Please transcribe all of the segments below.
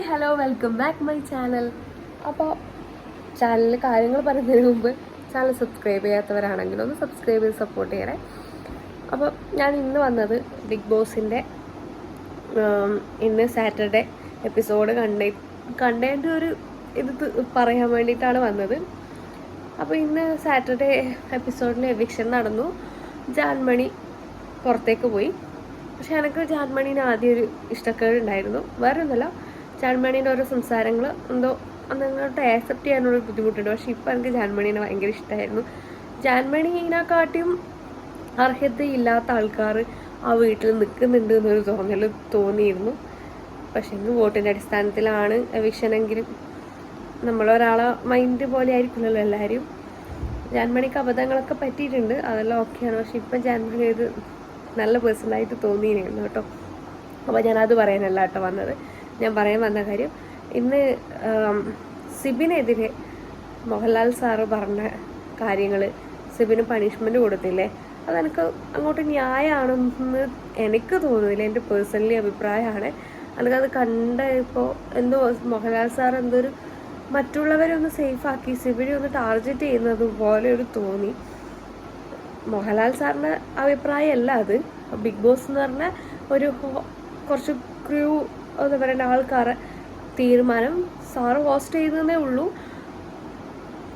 Hi hello welcome back my channel അപ്പോൾ ചാനലിൽ കാര്യങ്ങൾ പറയുന്നതിന് മുമ്പ് ചാനൽ സബ്സ്ക്രൈബ് ചെയ്യാത്തവരാണെങ്കിൽ ഒന്ന് സബ്സ്ക്രൈബ് ചെയ്ത് സപ്പോർട്ട് ചെയ്യണേ. അപ്പോൾ ഞാൻ ഇന്ന് വന്നത് ബിഗ് ബോസിന്റെ ഇന്ന് സാറ്റർഡേ എപ്പിസോഡ് കണ്ട കണ്ടതിന്റെ ഒരു ഇത് പറയാൻ വേണ്ടിയിട്ടാണ് വന്നത്. അപ്പോൾ ഇന്ന് സാറ്റർഡേ എപ്പിസോഡിൽ എവിക്ഷൻ നടന്നു. ജാൻമണി പുറത്തേക്ക് പോയി. പക്ഷെ എനിക്ക് ജാൻമണീനെ ആദ്യം ഒരു ഇഷ്ടക്കേട് ഉണ്ടായിരുന്നു വേറെ ഒന്നുമല്ല ജാൻമണീന്റെ ഓരോ സംസാരങ്ങൾ എന്തോ അന്നങ്ങോട്ട് ആക്സെപ്റ്റ് ചെയ്യാനുള്ള ബുദ്ധിമുട്ടുണ്ട്. പക്ഷേ ഇപ്പം എനിക്ക് ജാൻമണീനെ ഭയങ്കര ഇഷ്ടമായിരുന്നു ജാൻമണീനെക്കാട്ടിയും അർഹതയില്ലാത്ത ആൾക്കാർ ആ വീട്ടിൽ നിൽക്കുന്നുണ്ട് എന്നൊരു തോന്നൽ തോന്നിയിരുന്നു. പക്ഷെ ഇന്ന് വോട്ടിന്റെ അടിസ്ഥാനത്തിലാണ് എവിക്ഷനെങ്കിലും നമ്മളൊരാളെ മൈൻഡ് പോലെ ആയിരിക്കില്ലല്ലോ എല്ലാവരും. ജാൻമണിക്ക് അബദ്ധങ്ങളൊക്കെ പറ്റിയിട്ടുണ്ട്. അതെല്ലാം ഓക്കെയാണ് പക്ഷെ ഇപ്പം ജാൻമണി ഒരു നല്ല പേഴ്സണായിട്ട് തോന്നിയിരുന്നു കേട്ടോ. അപ്പോൾ ഞാനത് പറയാനല്ല കേട്ടോ വന്നത്. ഞാൻ പറയാൻ വന്ന കാര്യം. ഇന്ന് സിബിനെതിരെ മോഹൻലാൽ സാറ് പറഞ്ഞ കാര്യങ്ങൾ സിബിന് പണിഷ്മെന്റ് കൊടുത്തില്ലേ? അതെനിക്ക് അങ്ങോട്ട് ന്യായമാണെന്ന് എനിക്ക് തോന്നുന്നില്ല. എന്റെ പേഴ്സണലി അഭിപ്രായമാണ്. എനിക്കത് കണ്ട ഇപ്പോൾ എന്തോ മോഹൻലാൽ സാർ എന്തൊരു മറ്റുള്ളവരെ ഒന്ന് സേഫാക്കി സിബിനെ ഒന്ന് ടാർഗറ്റ് ചെയ്യുന്നത് പോലെ ഒരു തോന്നി. മോഹൻലാൽ സാറിന്റെ അഭിപ്രായമല്ല അത്. ബിഗ് ബോസ് എന്ന് പറഞ്ഞ ഒരു കുറച്ച് ക്രൂ എന്താ പറയുക ആൾക്കാരെ തീരുമാനം സാറ് ഹോസ്റ്റ് ചെയ്തതേ ഉള്ളൂ.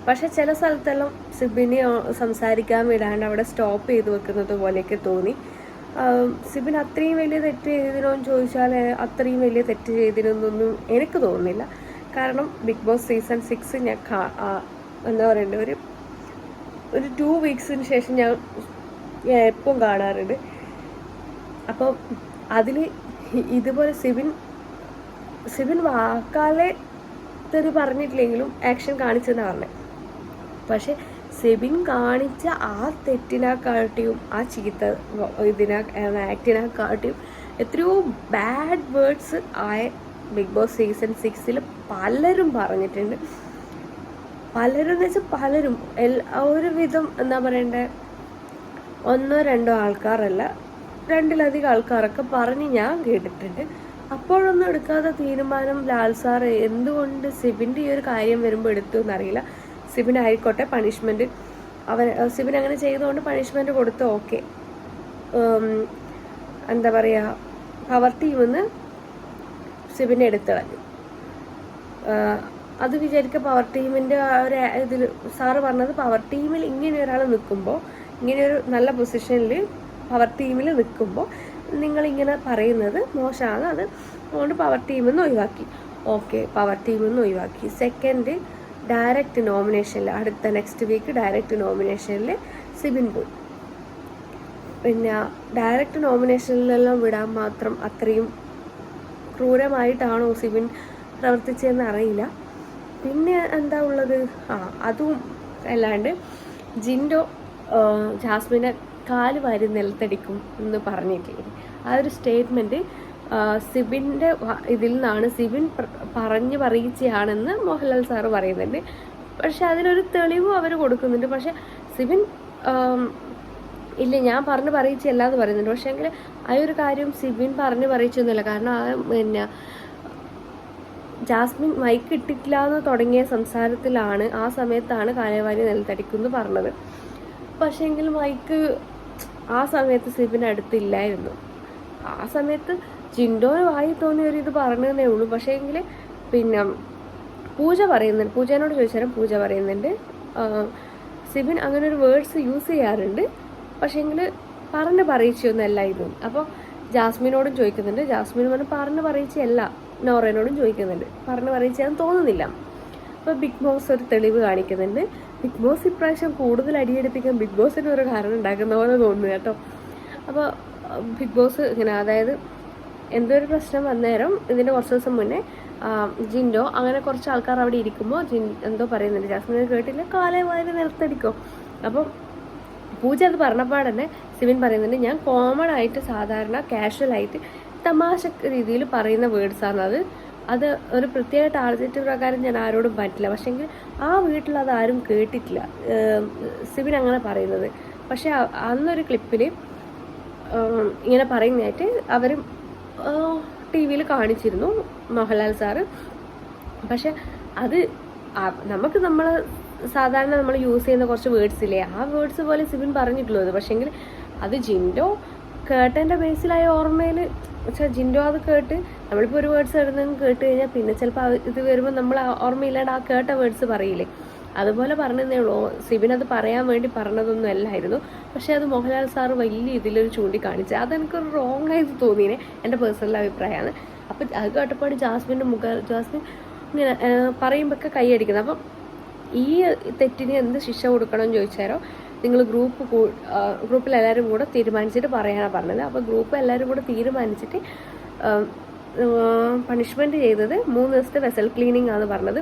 പക്ഷെ ചില സ്ഥലത്തെല്ലാം സിബിനെ സംസാരിക്കാൻ വിടാണ്ട് അവിടെ സ്റ്റോപ്പ് ചെയ്ത് വെക്കുന്നത് പോലെയൊക്കെ തോന്നി. സിബിൻ അത്രയും വലിയ തെറ്റ് ചെയ്തിരുന്നോ എന്ന് ചോദിച്ചാൽ അത്രയും വലിയ തെറ്റ് ചെയ്തിരുന്നൊന്നും എനിക്ക് തോന്നുന്നില്ല. കാരണം ബിഗ് ബോസ് സീസൺ സിക്സ് ഞാൻ എന്താ പറയണ്ടേ ഒരു ഒരു ടു വീക്സിന് ശേഷം ഞാൻ ഞാൻ കാണാറുണ്ട്. അപ്പോൾ അതിൽ ഇതുപോലെ സിബിൻ സിബിൻ വാക്കാലെ തെറി പറഞ്ഞിട്ടില്ലെങ്കിലും ആക്ഷൻ കാണിച്ചെന്നാണ് പറഞ്ഞത് പക്ഷെ സെബിൻ കാണിച്ച ആ തെറ്റിനെക്കാട്ടിയും ആ ചീത്ത ഇതിനെ ആക്ടിനെക്കാട്ടിയും എത്രയോ ബാഡ് വേർഡ്സ് ആയ ബിഗ് ബോസ് സീസൺ സിക്സിൽ പലരും പറഞ്ഞിട്ടുണ്ട്. പലരും എന്ന് വെച്ചാൽ പലരും. എല്ലാ ഒരുവിധം എന്താ പറയണ്ടേ? ഒന്നോ രണ്ടോ ആൾക്കാരല്ല രണ്ടിലധികം ആൾക്കാരൊക്കെ പറഞ്ഞ് ഞാൻ കേട്ടിട്ടുണ്ട്. അപ്പോഴൊന്നും എടുക്കാത്ത തീരുമാനം ലാൽ സാർ എന്തുകൊണ്ട് സിബിന്റെ ഈ ഒരു കാര്യം വരുമ്പോൾ എടുത്തു എന്നറിയില്ല. സിബിൻ ആയിക്കോട്ടെ പണിഷ്മെന്റ് അവൻ സിബിൻ അങ്ങനെ ചെയ്തുകൊണ്ട് പണിഷ്മെന്റ് കൊടുത്ത് ഓക്കെ. എന്താ പറയുക പവർ ടീം നിന്ന് സിബിനെ എടുത്തു കളഞ്ഞു. അത് വിചാരിക്കുക പവർ ടീമിന്റെ ഒരു ഇതിൽ സാറ് പറഞ്ഞത് പവർ ടീമിൽ ഇങ്ങനെ ഒരാൾ നിൽക്കുമ്പോൾ ഇങ്ങനെ ഒരു നല്ല പൊസിഷനിൽ പവർ ടീമിൽ നിൽക്കുമ്പോൾ നിങ്ങളിങ്ങനെ പറയുന്നത് മോശമാണ്. അത് അതുകൊണ്ട് പവർ ടീമിൽ നിന്ന് ഒഴിവാക്കി. ഓക്കെ പവർ ടീമിൽ നിന്ന് ഒഴിവാക്കി. സെക്കൻഡ് ഡയറക്റ്റ് നോമിനേഷനിൽ അടുത്ത നെക്സ്റ്റ് വീക്ക് ഡയറക്റ്റ് നോമിനേഷനിൽ സിബിൻ പോയി. പിന്നെ ഡയറക്റ്റ് നോമിനേഷനിലെല്ലാം വിടാൻ മാത്രം അത്രയും ക്രൂരമായിട്ടാണോ സിബിൻ പ്രവർത്തിച്ചതെന്ന് അറിയില്ല. പിന്നെ എന്താ ഉള്ളത്? ആ അതും അല്ലാണ്ട് ജിൻഡോ ജാസ്മിനെ കാൽ വാരി നിലത്തടിക്കും എന്ന് പറഞ്ഞിട്ടില്ലേ? ആ ഒരു സ്റ്റേറ്റ്മെന്റ് സിബിന്റെ ഇതിൽ നിന്നാണ് സിബിൻ പറഞ്ഞു പറയിച്ചാണെന്ന് മോഹൻലാൽ സാറ് പറയുന്നുണ്ട്. പക്ഷെ അതിനൊരു തെളിവ് അവർ കൊടുക്കുന്നുണ്ട്. പക്ഷെ സിബിൻ ഇല്ല ഞാൻ പറഞ്ഞ് പറയിച്ചല്ല എന്ന് പറയുന്നുണ്ട്. പക്ഷേ എങ്കിൽ ആ ഒരു കാര്യം സിബിൻ പറഞ്ഞ് പറയിച്ചൊന്നുമില്ല കാരണം ആ പിന്നെ ജാസ്മിൻ മൈക്ക് ഇട്ടിട്ടില്ല എന്ന് തുടങ്ങിയ സംസാരത്തിലാണ് ആ സമയത്താണ് കാലവാരി നിലത്തടിക്കുന്നു പറഞ്ഞത്. പക്ഷേങ്കിൽ മൈക്ക് ആ സമയത്ത് സിബിൻ അടുത്തില്ലായിരുന്നു. ആ സമയത്ത് ജിൻഡോന് വായി തോന്നിയ ഒരു ഇത് പറഞ്ഞതേ ഉള്ളൂ. പക്ഷേ എങ്കിൽ പിന്നെ പൂജ പറയുന്നുണ്ട് പൂജേനോട് ചോദിച്ചാലും പൂജ പറയുന്നുണ്ട്. സിബിൻ അങ്ങനെ ഒരു വേർഡ്സ് യൂസ് ചെയ്യാറുണ്ട്. പക്ഷേങ്കിൽ പറഞ്ഞ് പറയിച്ചൊന്നല്ല ഇത്. അപ്പോൾ ജാസ്മിനോടും ചോദിക്കുന്നുണ്ട്. ജാസ്മിൻ പറഞ്ഞ് പറഞ്ഞ് പറയിച്ചല്ല നോറേനോടും ചോദിക്കുന്നുണ്ട്. പറഞ്ഞ് പറയിച്ചാന്ന് തോന്നുന്നില്ല. അപ്പോൾ ബിഗ് ബോസ് ഒരു തെളിവ് കാണിക്കുന്നുണ്ട്. ബിഗ് ബോസ് ഇപ്രാവശ്യം കൂടുതൽ അടിയെടുപ്പിക്കാൻ ബിഗ് ബോസിന് ഒരു കാരണം ഉണ്ടാക്കുന്ന പോലെ തോന്നുന്നു കേട്ടോ. അപ്പോൾ ബിഗ് ബോസ് ഇങ്ങനെ അതായത് എന്തൊരു പ്രശ്നം വന്നേരം ഇതിന്റെ കുറച്ച് ദിവസം മുന്നേ ജിൻഡോ അങ്ങനെ കുറച്ച് ആൾക്കാർ അവിടെ ഇരിക്കുമ്പോൾ ജിൻ എന്തോ പറയുന്നുണ്ട് ജാസ്മിൻ കേട്ടില്ല കാലേ വാരി നിലത്തടിക്കോ. അപ്പം പൂജ അത് പറഞ്ഞപ്പാടന്നെ സിവിൻ പറയുന്നുണ്ട് ഞാൻ കോമൺ ആയിട്ട് സാധാരണ കാഷ്വൽ ആയിട്ട് തമാശ രീതിയിൽ പറയുന്ന വേർഡ്സാണ് അത് അത് ഒരു പ്രത്യേക ടാർഗറ്റ് പ്രകാരം ഞാൻ ആരോടും പറ്റില്ല. പക്ഷേങ്കിൽ ആ വീട്ടിൽ അത് ആരും കേട്ടിട്ടില്ല. സിവിൻ അങ്ങനെ പറയുന്നത്. പക്ഷേ അന്നൊരു ക്ലിപ്പിൽ ഇങ്ങനെ പറയുന്നതായിട്ട് അവർ ടി വിയിൽ കാണിച്ചിരുന്നു മോഹൻലാൽ സാറ്. പക്ഷെ അത് നമുക്ക് നമ്മൾ സാധാരണ നമ്മൾ യൂസ് ചെയ്യുന്ന കുറച്ച് വേർഡ്സ് ഇല്ലേ? ആ വേർഡ്സ് പോലെ സിബിൻ പറഞ്ഞിട്ടുള്ളത് പക്ഷെങ്കിൽ അത് ജിൻഡോ കേട്ടതിന്റെ ബേസിലായ ഓർമ്മയിൽ വെച്ചാൽ ജിൻഡോ അത് കേട്ട് നമ്മളിപ്പോൾ ഒരു വേർഡ്സ് എഴുതുന്നെങ്കിൽ കേട്ട് കഴിഞ്ഞാൽ പിന്നെ ചിലപ്പോൾ ഇത് വരുമ്പോൾ നമ്മൾ ഓർമ്മയില്ലാണ്ട് ആ കേട്ട വേർഡ്സ് പറയില്ലേ? അതുപോലെ പറഞ്ഞതേ ഉള്ളൂ. സിബിൻ അത് പറയാൻ വേണ്ടി പറഞ്ഞതൊന്നും അല്ലായിരുന്നു. പക്ഷേ അത് മോഹൻലാൽ സാറ് വലിയ ഇതിലൊരു ചൂണ്ടിക്കാണിച്ചത് അതെനിക്കൊരു റോങ് ആയിട്ട് തോന്നിയേ എന്റെ പേഴ്സണൽ അഭിപ്രായമാണ്. അപ്പം അത് കേട്ടപ്പാട് ജാസ്മിന്റെ മുഖ ജാസ്മിൻ ഇങ്ങനെ പറയുമ്പോഴൊക്കെ കൈയടിക്കുന്നത് അപ്പം ഈ തെറ്റിന് എന്ത് ശിക്ഷ കൊടുക്കണം എന്ന് ചോദിച്ചാലോ നിങ്ങൾ ഗ്രൂപ്പ് ഗ്രൂപ്പിൽ എല്ലാവരും കൂടെ തീരുമാനിച്ചിട്ട് പറയാനാണ് പറഞ്ഞത്. അപ്പോൾ ഗ്രൂപ്പ് എല്ലാവരും കൂടെ തീരുമാനിച്ചിട്ട് പണിഷ്മെന്റ് ചെയ്തത് മൂന്ന് ദിവസത്തെ വെസൽ ക്ലീനിങ് ആണ് പറഞ്ഞത്.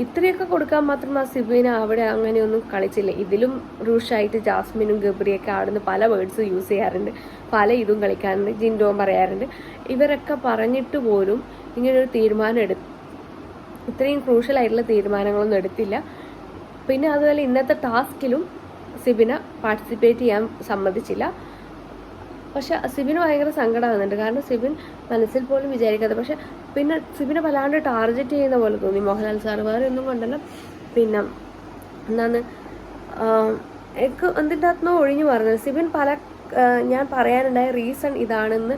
ഇത്രയൊക്കെ കൊടുക്കാൻ മാത്രം ആ സിബിന് അവിടെ അങ്ങനെയൊന്നും കളിച്ചില്ല? ഇതിലും റൂഷായിട്ട് ജാസ്മിനും ഗബ്രിയൊക്കെ അവിടുന്ന് പല വേർഡ്സ് യൂസ് ചെയ്യാറുണ്ട്. പല ഇതും കളിക്കാറുണ്ട്. ജിൻഡോം പറയാറുണ്ട്. ഇവരൊക്കെ പറഞ്ഞിട്ട് പോലും ഇങ്ങനൊരു തീരുമാനം എടു ഇത്രയും ക്രൂഷ്യൽ ആയിട്ടുള്ള തീരുമാനങ്ങളൊന്നും എടുത്തില്ല. പിന്നെ അതുപോലെ ഇന്നത്തെ ടാസ്കിലും സിബിന പാർട്ടിസിപ്പേറ്റ് ചെയ്യാൻ സമ്മതിച്ചില്ല. പക്ഷെ സിബിന് ഭയങ്കര സങ്കടമാകുന്നുണ്ട് കാരണം സിബിൻ മനസ്സിൽ പോലും വിചാരിക്കാതെ പക്ഷെ പിന്നെ സിബിനെ വല്ലാണ്ട് ടാർഗറ്റ് ചെയ്യുന്ന പോലെ തോന്നി. മോഹൻലാൽ സാർ വേറെ ഒന്നും കൊണ്ടല്ല. പിന്നെ എന്താണ് എനിക്ക് എന്തിന്റെ അകത്തുനിന്നോ ഒഴിഞ്ഞു പറഞ്ഞത് സിബിൻ പല ഞാൻ പറയാനുണ്ടായ റീസൺ ഇതാണെന്ന്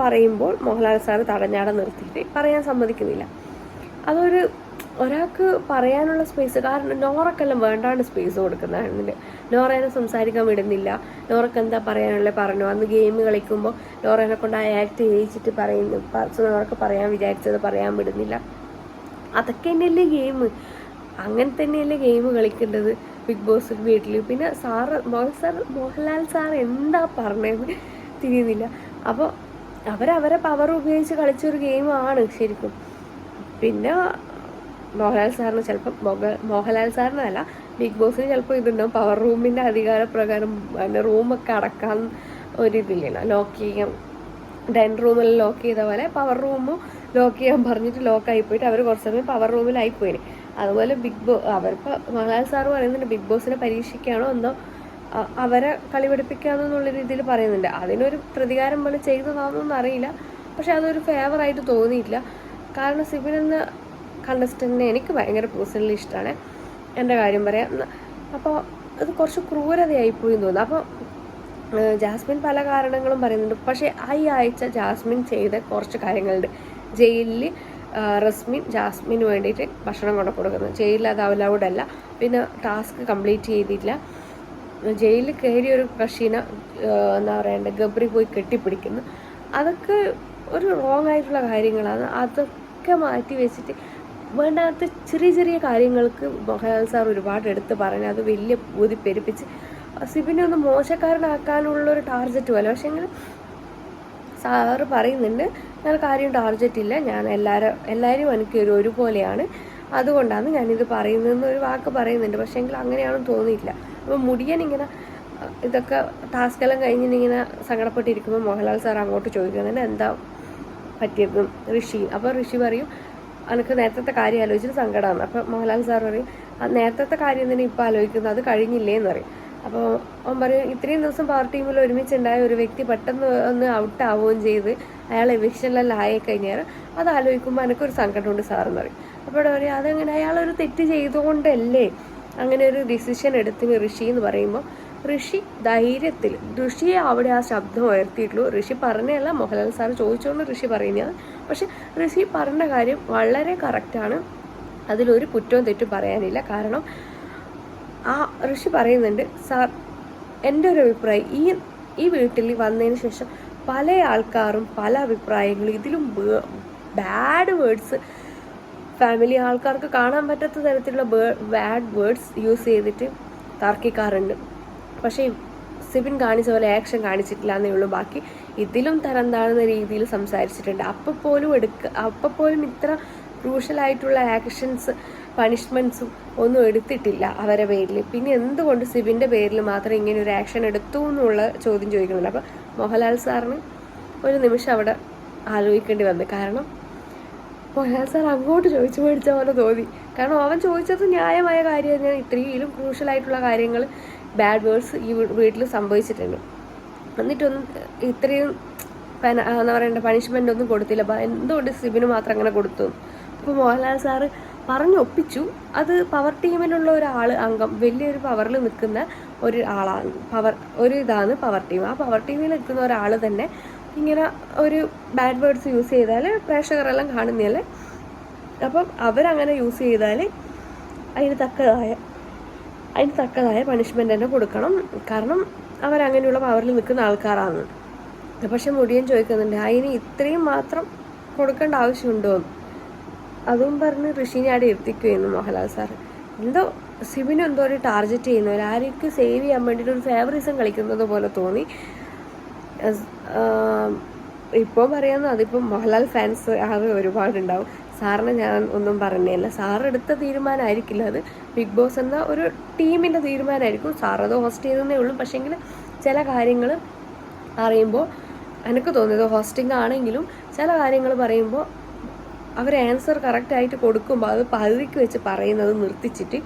പറയുമ്പോൾ മോഹൻലാൽ സാർ തടഞ്ഞാടെ നിർത്തിയിട്ട് പറയാൻ സമ്മതിക്കുന്നില്ല. അതൊരു ഒരാൾക്ക് പറയാനുള്ള സ്പേസ് കാരണം നോറക്കെല്ലാം വേണ്ടാണ്ട് സ്പേസ് കൊടുക്കുന്നതാണ് നോറേനെ സംസാരിക്കാൻ വിടുന്നില്ല. നോറക്ക് എന്താ പറയാനുള്ളത് പറഞ്ഞു. അന്ന് ഗെയിം കളിക്കുമ്പോൾ നോറേനെ കൊണ്ട് ആ ആക്ട് ചെയ്യിച്ചിട്ട് പറയുന്നു. നോറക്ക് പറയാൻ വിചാരിച്ചത് പറയാൻ വിടുന്നില്ല. അതൊക്കെ തന്നെയല്ലേ ഗെയിം. അങ്ങനെ തന്നെയല്ലേ ഗെയിം കളിക്കേണ്ടത് ബിഗ് ബോസ് വീട്ടിൽ പിന്നെ sir Mohan sir Mohanlal sir എന്താ പറഞ്ഞതെന്ന് തിരിയുന്നില്ല. അപ്പോൾ അവരവരെ പവർ ഉപയോഗിച്ച് കളിച്ചൊരു ഗെയിമാണ് ശരിക്കും. പിന്നെ മോഹൻലാൽ സാറിന് ചിലപ്പോൾ മോഹ മോഹൻലാൽ സാറിനല്ല ബിഗ് ബോസിന് ചിലപ്പോൾ ഇതുണ്ടാവും. പവർ റൂമിന്റെ അധികാരപ്രകാരം അതിന്റെ റൂമൊക്കെ അടക്കാൻ ഒരിതില്ല? ലോക്ക് ചെയ്യാം ഡൈൻ റൂമിൽ ലോക്ക് ചെയ്ത പോലെ പവർ റൂമും ലോക്ക് ചെയ്യാൻ പറഞ്ഞിട്ട് ലോക്കായി പോയിട്ട് അവർ കുറച്ച് സമയം പവർ റൂമിലായി പോയിന്. അതുപോലെ ബിഗ് ബോ അവരിപ്പോൾ മഹാലാൽ സാറ് പറയുന്നുണ്ട് ബിഗ് ബോസിനെ പരീക്ഷിക്കുകയാണോ എന്തോ അവരെ കളി പഠിപ്പിക്കാമെന്നുള്ള രീതിയിൽ പറയുന്നുണ്ട്. അതിനൊരു പ്രതികാരം പോലെ ചെയ്തതാണെന്നൊന്നും അറിയില്ല പക്ഷെ അതൊരു ഫേവറായിട്ട് തോന്നിയില്ല കാരണം സിബിൻ എന്ന കണ്ടസ്റ്റന്റിനെ എനിക്ക് ഭയങ്കര പേഴ്സണലി ഇഷ്ടമാണ്. എന്റെ കാര്യം പറയാം. അപ്പോൾ അത് കുറച്ച് ക്രൂരതയായിപ്പോയി എന്ന് തോന്നുന്നു. അപ്പോൾ ജാസ്മിൻ പല കാരണങ്ങളും പറയുന്നുണ്ട്. പക്ഷേ ഈ ആഴ്ച ജാസ്മിൻ ചെയ്ത കുറച്ച് കാര്യങ്ങളുണ്ട്. ജയിലിൽ റസ്മിൻ ജാസ്മിന് വേണ്ടിയിട്ട് ഭക്ഷണം കൊണ്ട് കൊടുക്കുന്നു. ജയിലിൽ അത് അവലൗഡല്ല പിന്നെ ടാസ്ക് കംപ്ലീറ്റ് ചെയ്തില്ല ജയിലിൽ കയറിയ ഒരു കക്ഷീനെ എന്താ പറയണ്ടേ ഗബ്രി പോയി കെട്ടിപ്പിടിക്കുന്നു. അതൊക്കെ ഒരു റോങ് ആയിട്ടുള്ള കാര്യങ്ങളാണ്. അതൊക്കെ മാറ്റി വെച്ചിട്ട് വേണ്ടാത്ത ചെറിയ ചെറിയ കാര്യങ്ങൾക്ക് മോഹൻലാൽ സാർ ഒരുപാട് എടുത്ത് പറഞ്ഞ് അത് വലിയ ഊതി പെരുപ്പിച്ച് സിബിനെ ഒന്ന് മോശക്കാരനാക്കാനുള്ള ഒരു ടാർഗറ്റ് പോലെ. പക്ഷെ ഇങ്ങനെ സാറ് പറയുന്നുണ്ട് ഞാൻ കാര്യം ടാർഗറ്റ് ഇല്ല. ഞാൻ എല്ലാവരും എല്ലാവരും എനിക്ക് ഒരു ഒരുപോലെയാണ്. അതുകൊണ്ടാണ് ഞാനിത് പറയുന്നതെന്ന് ഒരു വാക്ക് പറയുന്നുണ്ട്. പക്ഷേ എങ്കിൽ അങ്ങനെയാണെന്ന് തോന്നിയിട്ടില്ല. അപ്പോൾ മുടിയൻ ഇങ്ങനെ ഇതൊക്കെ ടാസ്ക് എല്ലാം കഴിഞ്ഞിട്ട് ഇങ്ങനെ സങ്കടപ്പെട്ടിരിക്കുമ്പോൾ മോഹൻലാൽ സാർ അങ്ങോട്ട് ചോദിക്കുന്നുണ്ട് എന്താ പറ്റിയത് ഋഷി അപ്പോൾ ഋഷി പറയും എനിക്ക് നേരത്തെ കാര്യം ആലോചിച്ചിട്ട് സങ്കടമാണ് അപ്പോൾ മോഹൻലാൽ സാർ പറയും "ആ നേരത്തെ കാര്യം തന്നെ ഇപ്പോൾ ആലോചിക്കുന്നത്? അത് കഴിഞ്ഞില്ലേ എന്ന് പറയും. അപ്പോൾ അവൻ പറയും ഇത്രയും ദിവസം പവർ ടീമിൽ ഒരുമിച്ചുണ്ടായ ഒരു വ്യക്തി പെട്ടെന്ന് ഒന്ന് ഔട്ട് ആവുകയും ചെയ്ത് അയാൾ എവിക്ഷനിലെല്ലാം ആയി കഴിഞ്ഞാൽ അത് ആലോചിക്കുമ്പോൾ എനിക്കൊരു സങ്കടമുണ്ട് സാറെന്ന് പറയും. അപ്പോൾ ഇവിടെ പറയും അതെങ്ങനെ? അയാളൊരു തെറ്റ് ചെയ്തുകൊണ്ടല്ലേ? അങ്ങനെ ഒരു ഡിസിഷൻ എടുത്തിന് ഋഷി എന്ന് പറയുമ്പോൾ ഋഷി ധൈര്യത്തിൽ. ഋഷിയെ അവിടെ ആ ശബ്ദം ഉയർത്തിയിട്ടുള്ളൂ. ഋഷി പറഞ്ഞല്ല മോഹൻലാൽ സാർ ചോദിച്ചുകൊണ്ട് ഋഷി പറയുന്നതാണ്. പക്ഷെ ഋഷി പറഞ്ഞ കാര്യം വളരെ കറക്റ്റാണ് അതിലൊരു കുറ്റവും തെറ്റും പറയാനില്ല. കാരണം ആ ഋഷി പറയുന്നുണ്ട് സാർ എന്റെ ഒരു അഭിപ്രായം ഈ ഈ വീട്ടിൽ വന്നതിന് ശേഷം പല ആൾക്കാരും പല അഭിപ്രായങ്ങളും ഇതിലും ബാഡ് വേർഡ്സ് ഫാമിലി ആൾക്കാർക്ക് കാണാൻ പറ്റാത്ത തരത്തിലുള്ള ബാഡ് വേർഡ്സ് യൂസ് ചെയ്തിട്ട് തർക്കിക്കാറുണ്ട്. പക്ഷേ സിബിൻ കാണിച്ച പോലെ ആക്ഷൻ കാണിച്ചിട്ടില്ല എന്നേ ഉള്ളൂ. ബാക്കി ഇതിലും തരം താഴ്ന്ന രീതിയിൽ സംസാരിച്ചിട്ടുണ്ട്. അപ്പോൾ പോലും എടുക്ക അപ്പോൾ പോലും ഇത്ര ക്രൂഷ്യലായിട്ടുള്ള ആക്ഷൻസ് പണിഷ്മെന്റ്സും ഒന്നും എടുത്തിട്ടില്ല അവരെ പേരിൽ പിന്നെ എന്തുകൊണ്ട് സിബിന്റെ പേരിൽ മാത്രം ഇങ്ങനെ ഒരു ആക്ഷൻ എടുത്തു എന്നുള്ള ചോദ്യം ചോദിക്കുന്നുണ്ട്. അപ്പം മോഹൻലാൽ സാറിന് ഒരു നിമിഷം അവിടെ ആലോചിക്കേണ്ടി വന്നു. കാരണം മോഹൻലാൽ സാർ അങ്ങോട്ട് ചോദിച്ചു മേടിച്ച പോലെ തോന്നി. കാരണം അവൻ ചോദിച്ചത് ന്യായമായ കാര്യം തന്നെയാണ്. ഇത്രയും ക്രൂഷ്യലായിട്ടുള്ള കാര്യങ്ങൾ ബാഡ് വേർഡ്സ് ഈ വീട്ടിൽ സംഭവിച്ചിട്ടുണ്ട്. എന്നിട്ടൊന്നും ഇത്രയും എന്താ പറയണ്ട പണിഷ്മെന്റ് ഒന്നും കൊടുത്തില്ല. അപ്പം എന്തുകൊണ്ട് സിബിന് മാത്രം അങ്ങനെ കൊടുത്തു? അപ്പോൾ മോഹൻലാൽ സാറ് പറഞ്ഞൊപ്പിച്ചു അത് പവർ ടീമിലുള്ള ഒരാൾ അംഗം വലിയൊരു പവറിൽ നിൽക്കുന്ന ഒരു ആളാണ് പവർ ഒരു ഇതാണ് പവർ ടീം ആ പവർ ടീമിൽ നിൽക്കുന്ന ഒരാൾ തന്നെ ഇങ്ങനെ ഒരു ബാഡ് വേർഡ്സ് യൂസ് ചെയ്താൽ പ്രേക്ഷകരെല്ലാം കാണുന്നതല്ലേ? അപ്പം അവരങ്ങനെ യൂസ് ചെയ്താൽ അതിന് തക്കതായ അതിന് തക്കതായ പണിഷ്മെന്റ് തന്നെ കൊടുക്കണം. കാരണം അവരങ്ങനെയുള്ള പവറിൽ നിൽക്കുന്ന ആൾക്കാരാണ്. പക്ഷെ മുടിയൻ ചോദിക്കുന്നുണ്ട് അതിന് ഇത്രയും മാത്രം കൊടുക്കേണ്ട ആവശ്യമുണ്ടോ. അതും പറഞ്ഞ് ഋഷിനെ അവിടെ എത്തിക്കുമായിരുന്നു മോഹൻലാൽ സാർ എന്തോ സിബിന് എന്തോ ഒരു ടാർഗറ്റ് ചെയ്യുന്നവർ ആരെയൊക്കെ സേവ് ചെയ്യാൻ വേണ്ടിയിട്ട് ഒരു ഫേവറിസം കളിക്കുന്നത് പോലെ തോന്നി. ഇപ്പോൾ പറയുന്നത് അതിപ്പം മോഹൻലാൽ ഫാൻസ് ആകെ ഒരുപാടുണ്ടാവും. സാറിന് ഞാൻ ഒന്നും പറഞ്ഞില്ല. സാർ എടുത്ത തീരുമാനമായിരിക്കില്ല അത്. ബിഗ് ബോസ് എന്ന ഒരു ടീമിന്റെ തീരുമാനമായിരിക്കും. സാർ അത് ഹോസ്റ്റ് ചെയ്തതേ ഉള്ളൂ. പക്ഷേങ്കിൽ ചില കാര്യങ്ങൾ അറിയുമ്പോൾ എനിക്ക് തോന്നിയത് ഹോസ്റ്റിംഗ് ആണെങ്കിലും ചില കാര്യങ്ങൾ പറയുമ്പോൾ അവർ ആൻസർ കറക്റ്റായിട്ട് കൊടുക്കുമ്പോൾ അത് പകുതിക്ക് വെച്ച് പറയുന്നത് നിർത്തിച്ചിട്ട്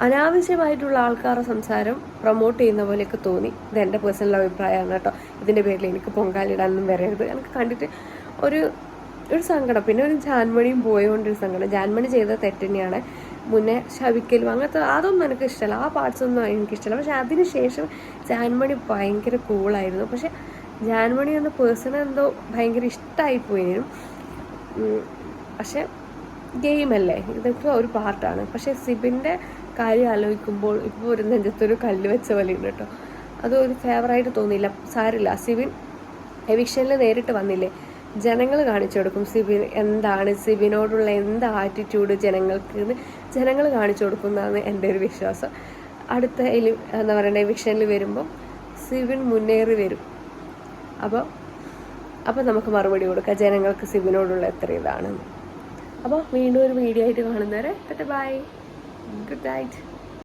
അനാവശ്യമായിട്ടുള്ള ആൾക്കാരുടെ സംസാരം പ്രൊമോട്ട് ചെയ്യുന്ന പോലെയൊക്കെ തോന്നി. ഇത് എന്റെ പേഴ്സണൽ അഭിപ്രായമാണ് കേട്ടോ. ഇതിന്റെ പേരിൽ എനിക്ക് പൊങ്കാലിടാനൊന്നും വരരുത്. എനിക്ക് കണ്ടിട്ട് ഒരു ഒരു സങ്കടം. പിന്നെ ഒരു ജാൻമണിയും പോയതുകൊണ്ടൊരു സങ്കടം. ജാൻമണി ചെയ്ത തെറ്റിനെയാണ് മുന്നേ ശവിക്കലും അങ്ങനത്തെ അതൊന്നും എനിക്ക് ഇഷ്ടമല്ല ആ പാർട്സ് ഒന്നും എനിക്കിഷ്ടമല്ല പക്ഷെ അതിന് ശേഷം ജാൻമണി ഭയങ്കര കൂളായിരുന്നു പക്ഷെ ജാൻമണി എന്ന പേഴ്സൺ എന്തോ ഭയങ്കര ഇഷ്ടമായി പോയിരുന്നു പക്ഷെ ഗെയിമല്ലേ? ഇതൊക്കെ ഒരു പാർട്ടാണ്. പക്ഷെ സിബിന്റെ കാര്യം ആലോചിക്കുമ്പോൾ ഇപ്പോൾ ഒരു നെഞ്ചത്തൊരു കല്ല് വെച്ച പോലെയുണ്ട് കേട്ടോ. അത് ഒരു ഫേവറായിട്ട് തോന്നിയില്ല. സാരില്ല സിബിൻ എവിക്ഷനിൽ നേരിട്ട് വന്നില്ലേ? ജനങ്ങൾ കാണിച്ചു കൊടുക്കും. സിബിൻ എന്താണ്? സിബിനോടുള്ള എന്ത് ആറ്റിറ്റ്യൂഡ് ജനങ്ങൾക്ക് ജനങ്ങൾ കാണിച്ചു കൊടുക്കുന്നതാണ് എന്റെ ഒരു വിശ്വാസം. അടുത്ത എലി എന്താ പറയുക വിഷനിൽ വരുമ്പോൾ സിബിൻ മുന്നേറി വരും. അപ്പോൾ അപ്പോൾ നമുക്ക് മറുപടി കൊടുക്കാം. ജനങ്ങൾക്ക് സിബിനോടുള്ള എത്ര ഇതാണ് അപ്പോൾ വീണ്ടും ഒരു വീഡിയോ ആയിട്ട് കാണുന്നവരെ ബൈ ഗുഡ് നൈറ്റ്